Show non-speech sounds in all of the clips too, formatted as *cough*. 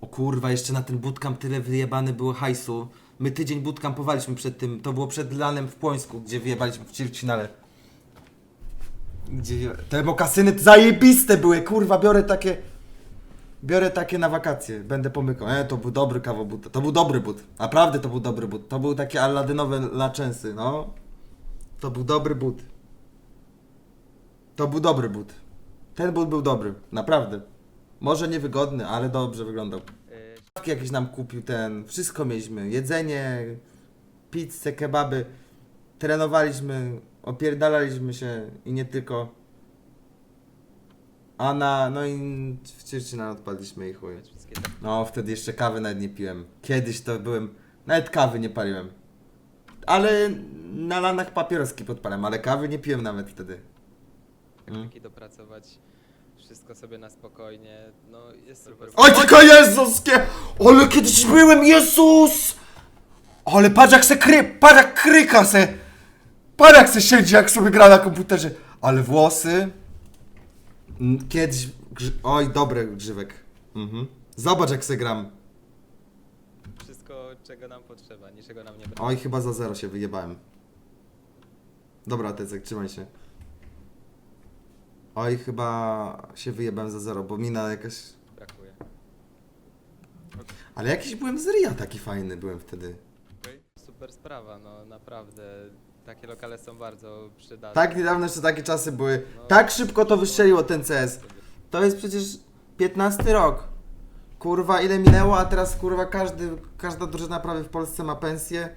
O kurwa, jeszcze na ten bootcamp tyle wyjebane było hajsu. My tydzień bootcampowaliśmy przed tym. To było przed lanem w Płońsku, gdzie wyjebaliśmy w ćwierćfinale. Gdzie... Te mokasyny zajebiste były, kurwa, biorę takie... Biorę takie na wakacje, będę pomykał. E, to był dobry kawał but. To był dobry but. Naprawdę to był dobry but. To był takie aladynowe laczęsy, no. To był dobry but. To był dobry but. Ten but był dobry, naprawdę. Może niewygodny, ale dobrze wyglądał. Szafki jakieś nam kupił ten, wszystko mieliśmy. Jedzenie, pizzę, kebaby. Trenowaliśmy, opierdalaliśmy się i nie tylko. A na, no i w Cieszczyna odpadliśmy i chuj. No, wtedy jeszcze kawy nawet nie piłem. Kiedyś to byłem, nawet kawy nie paliłem. Ale na lanach papieroski podpalałem, ale kawy nie piłem nawet wtedy. Mm. techniki dopracować. Wszystko sobie na spokojnie. No jest super. Oj, tylko jezuskie! Ale kiedyś byłem, Jezus! Ale patrz jak se kry, patrz jak kryka se! Patrz jak se siedzi, jak sobie gra na komputerze. Ale włosy... Mm, Kiedyś... Grzy... Oj, dobry grzywek. Mhm. Zobacz jak se gram. Wszystko czego nam potrzeba, niczego nam nie brakuje. Oj, chyba za zero się wyjebałem. Dobra, Tecek, trzymaj się. Oj, chyba się wyjebałem za zero, bo mina jakaś... brakuje. Ale jakiś byłem z Ria taki fajny byłem wtedy. Super sprawa, no naprawdę. Takie lokale są bardzo przydatne. Tak niedawno jeszcze takie czasy były. No. Tak szybko to wystrzeliło ten CS. To jest przecież 15 rok. Kurwa, ile minęło, a teraz kurwa każdy, każda drużyna prawie w Polsce ma pensję.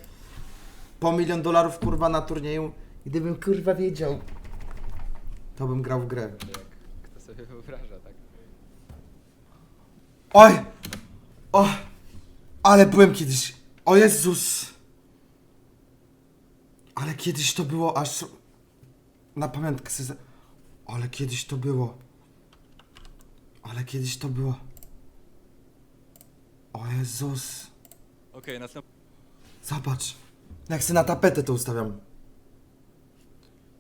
Po milion dolarów kurwa na turnieju. Gdybym kurwa wiedział, to bym grał w grę. Kto sobie wyobraża, tak? Oj! O! Ale byłem kiedyś. O Jezus! Ale kiedyś to było aż. Na pamiątkę sobie. za- Ale kiedyś to było. Ale kiedyś to było. O Jezus! Okej, następne Zobacz. Jak sobie na tapetę to ustawiam.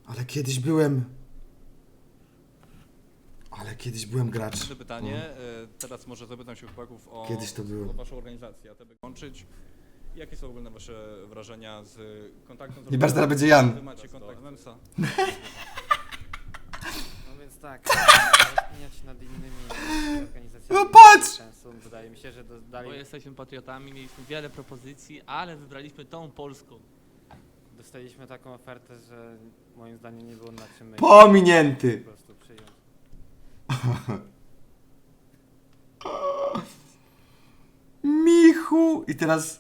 Ale kiedyś byłem. Ale kiedyś byłem gracz. pytanie. E, Teraz może zapytam się chłopaków o, Kiedyś to było. o waszą organizację, a te by kończyć. Jakie są ogólne wasze wrażenia z kontaktem z Nie patrz, teraz będzie Jan. Wy macie kontakt z Memsa. *laughs* No więc tak, rozkminiać nad innymi organizacjami. No patrz! Sensu. Wydaje mi się, że do, Bo dalej jesteśmy patriotami, mieliśmy wiele propozycji, ale wybraliśmy tą polską. dostaliśmy taką ofertę, że moim zdaniem nie było na czym my Pominięty! po prostu przyjąć. *laughs* Michu! I teraz.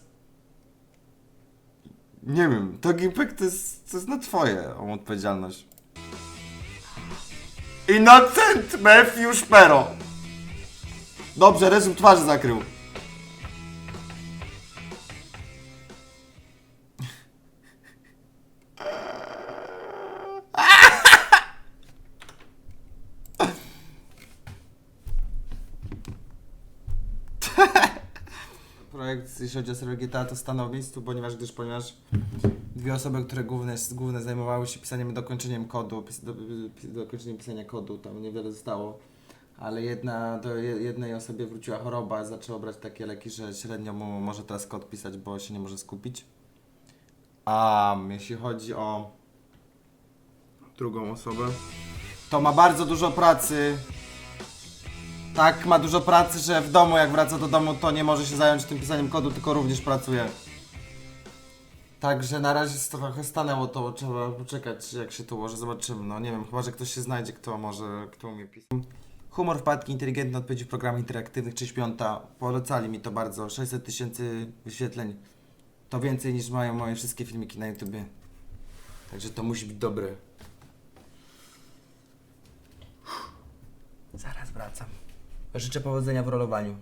Nie wiem, to Gipek to jest, to jest na twoją odpowiedzialność. Innocent Matthew Szpero! Dobrze, reżim twarzy zakrył. Projekt, jeśli chodzi o serial to stanął ponieważ gdyż, ponieważ dwie osoby, które główne, główne zajmowały się pisaniem dokończeniem kodu, pis, do, dokończeniem pisania kodu, tam niewiele zostało, ale jedna, do je- jednej osobie wróciła choroba, zaczęło brać takie leki, że średnio mu może teraz kod pisać, bo się nie może skupić. A jeśli chodzi o drugą osobę, to ma bardzo dużo pracy, tak ma dużo pracy, że w domu, jak wraca do domu, to nie może się zająć tym pisaniem kodu, tylko również pracuje. Także na razie trochę stanęło to, trzeba poczekać jak się to ułoży, zobaczymy. No nie wiem, chyba że ktoś się znajdzie, kto może, kto umie pisać. Humor, wpadki, inteligentne odpowiedzi w programach interaktywnych czy śpiąta. Polecali mi to bardzo. 600 tysięcy wyświetleń. To więcej niż mają moje wszystkie filmiki na YouTubie. Także to musi być dobre. Zaraz wracam. Życzę powodzenia w rolowaniu.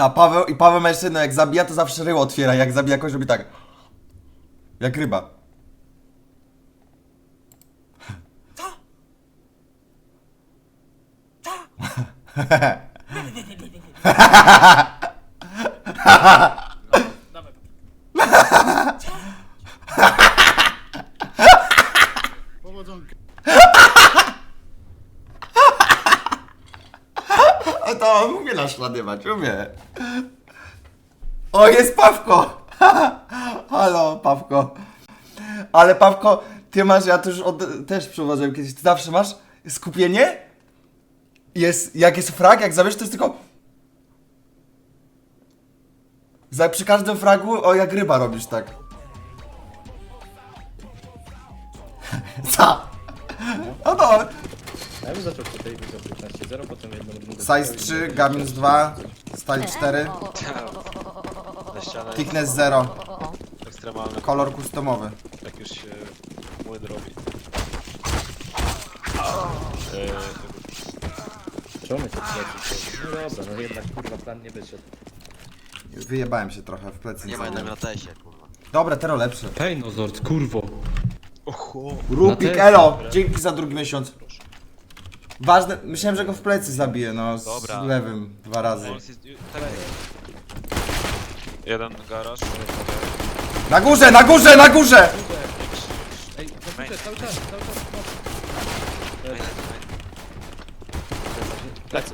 Ta, Paweł i Paweł jeszcze jedno, jak zabija, to zawsze ryło otwiera, jak zabija kogoś, robi tak. Jak ryba. A to on umie naśladować, umie. O, jest Pawko! *laughs* Halo, Pawko. Ale Pawko, ty masz, ja to już od, też przełożyłem kiedyś, ty zawsze masz skupienie? Jest, jak jest frag, jak zabierz, to jest tylko... Za, przy każdym fragu, o jak ryba robisz tak. *laughs* Co? No to, Ja bym zaczął tutaj widział 15-0, potem jedną rundę. size 3, gaminus 2, style 4, Na ścianę thickness 0, ekstremalny, kolor customowy. jak już się młyn robi. Eee, Czemu to trzeci? No dobra, no jednak kurwa plan nie wyszedł. Wyjebałem się trochę w plecy. Nie ma zabiłem. jednego na tesie, kurwa. Dobra, tero lepsze. Pejnozord, kurwo. Oho, Rupik, elo! Dzięki za drugi miesiąc. Ważne, myślałem, że go w plecy zabiję, no, z Dobra. lewym dwa razy. jeden garaż, Na górze, na górze, na górze! Ej, cały czas, cały czas. plecy.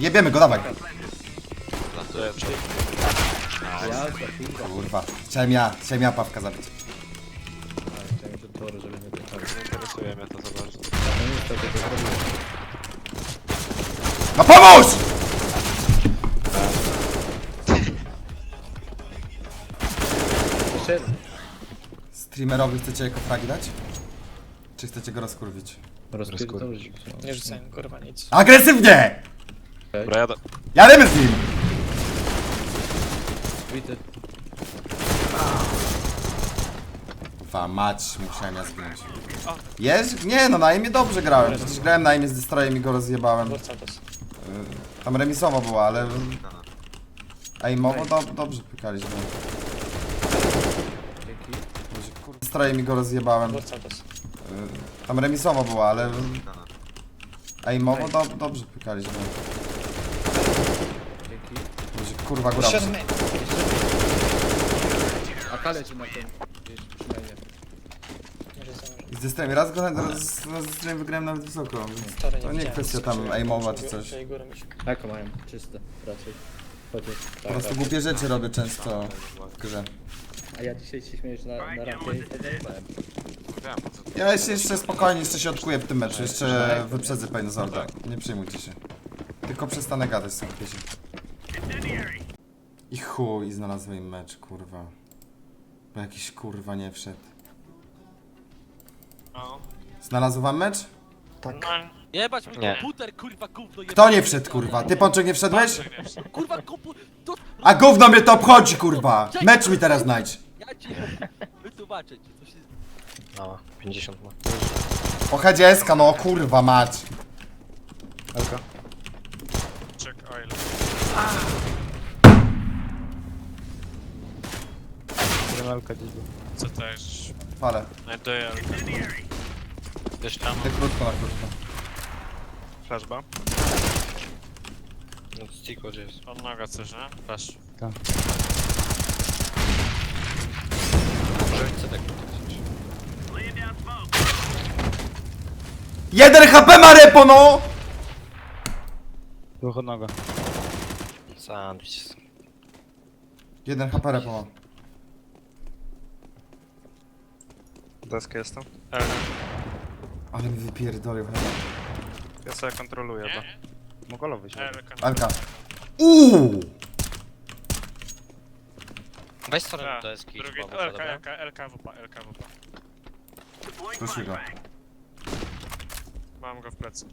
Jebiemy go, dawaj. Ja, kurwa. Kurwa, chciałem ja, chciałem ja Pawka zabić. Chciałem do toru, żeby nie interesuje mnie to za bardzo. No niestety to zrobiłem. No pomóż! Jeszcze jeden. Streamerowi chcecie jako fragi dać? Czy chcecie go rozkurwić? Rozpierdolić. Nie rzucałem kurwa nic. Agresywnie! Dobra, jadę. Jademy z nim! Bity. Kurwa mać, musiałem ja zginąć. Jest? Nie no, na imię dobrze grałem. Przecież grałem na imię z destroyem i go rozjebałem. Y, Tam remisowo było, ale... Ej, mowo do, dobrze pykaliśmy. Dzięki. Destroyem i go rozjebałem. Campus. Y, Tam remisowo było, ale... Ej, mowo do, dobrze pykaliśmy. Dzięki. Kurwa, góra. Main. A kale czy na tym? Z destroyem raz go raz, raz z destroyem wygrałem nawet wysoko. Więc Tory to nie widziałem, kwestia tam aimowa czy coś. mi się- Jaką mają? Czyste raczej. Po Tak, prostu tak. głupie rzeczy robię często w grze. A ja dzisiaj się śmiejesz na, na rampie i podejmowałem. Wiem, po co to. Ja się jeszcze spokojnie, jeszcze się odkuję w tym meczu, jeszcze wyprzedzę Painozorda. Nie przejmujcie się. Tylko przestanę gadać, skupię się. I chuj, znalazłem im mecz, kurwa. Bo jakiś kurwa nie wszedł. No. Znalazł wam mecz? Jebać mi Nie. komputer, kurwa, gówno Kto nie wszedł, kurwa? Ty, Pączek, nie wszedłeś? Kurwa, to A gówno mnie to obchodzi, kurwa! Mecz mi teraz znajdź! ja ci wytłumaczę ci, co się... No, 50 ma. O HDS-ka, no kurwa mać. Check oil. Co też? Palę. Znajduję Też tam Ty krótko na krótko. flashba. No stick gdzie jest. On noga coś, nie? Flash. Może chcę tak Jeden HP ma repo, no! Sandwich. jest. Jeden HP repo ma. Deska jestem? Ale mi wypierdolił chyba. Ja sobie kontroluję to. Mogolowy się. Alka. Uuu! Weź stronę Tak, do deski, drugi, chyba, LK, dobra? LK, LKWP, LKWP. Proszę go. Mam go w plecy.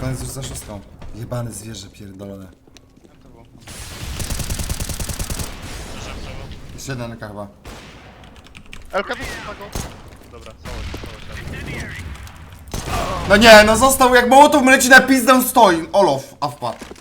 Koniec już za szóstką. Jebany zwierzę pierdolone. Jeszcze jeden LK chyba. LKWP go. Dobra, całość, całość. No nie, no został jak Mołotów leci na pizdę stoi. Olof, a wpadł.